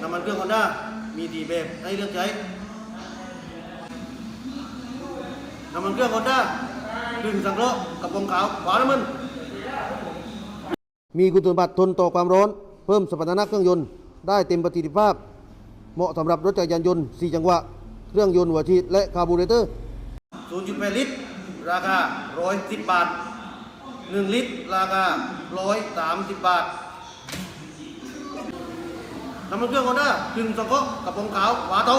น้ำมันเครื่องฮอนด้ามีสี่แบบให้เลือกใช้ น้ำมันเครื่องฮอนด้าดึงสังเคราะห์กระป๋องขาวฝาน้ำมัน มีคุณสมบัติทนต่อความร้อน เพิ่มสมรรถนะเครื่องยนต์ได้เต็มประสิทธิภาพ เหมาะสำหรับรถจักรยานยนต์ 4 จังหวะ เครื่องยนต์หัวฉีดและคาร์บูเรเตอร์ 0.8 ลิตร ราคา 110 บาท 1 ลิตร ราคา 130 บาทน้ำมันเครื่องฮอนด้าดึงสังเคราะห์กระป๋องขาวฝาเตา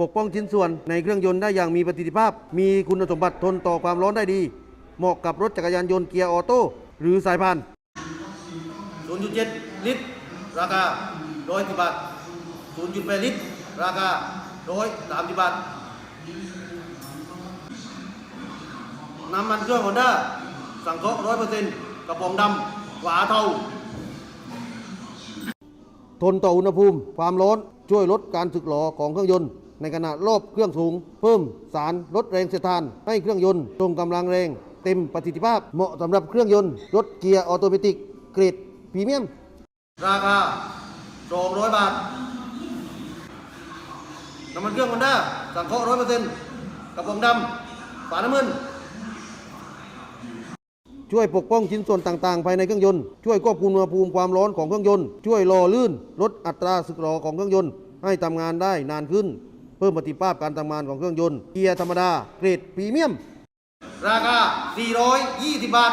ปกป้องชิ้นส่วนในเครื่องยนต์ได้อย่างมีประสิทธิภาพ มีคุณสมบัติทนต่อความร้อนได้ดี เหมาะกับรถจักรยานยนต์เกียร์ออโต้หรือสายพาน0.7 ลิตร ราคา110บาท 0.8 ลิตร ราคา130บาท น้ำมันเครื่องฮอนด้าสังเคราะห์100%กระป๋องดำฝาเทา ทนต่ออุณหภูมิ ความร้อนช่วยลดการสึกหรอของเครื่องยนต์ ในขณะรอบเครื่องสูง เพิ่มสารลดแรงเสียดทานให้เครื่องยนต์ทรงกำลังแรง เต็มประสิทธิภาพเหมาะสำหรับเครื่องยนต์รถเกียร์ออโตเมติกเกรดพรีเมียม ราคา200 บาท น้ำมันเครื่องฮอนด้าสังเคราะห์100%กระป๋องดำฝาน้ำมัน ช่วยปกป้องชิ้นส่วนต่างๆ ภายในเครื่องยนต์ ช่วยควบคุมอุณหภูมิความร้อนของเครื่องยนต์ ช่วยหล่อลื่น ลดอัตราสึกหรอของเครื่องยนต์ ให้ทำงานได้นานขึ้น เพิ่มประสิทธิภาพการทำงานของเครื่องยนต์ เกียร์ธรรมดา เกรดพรีเมียม ราคา 420 บาท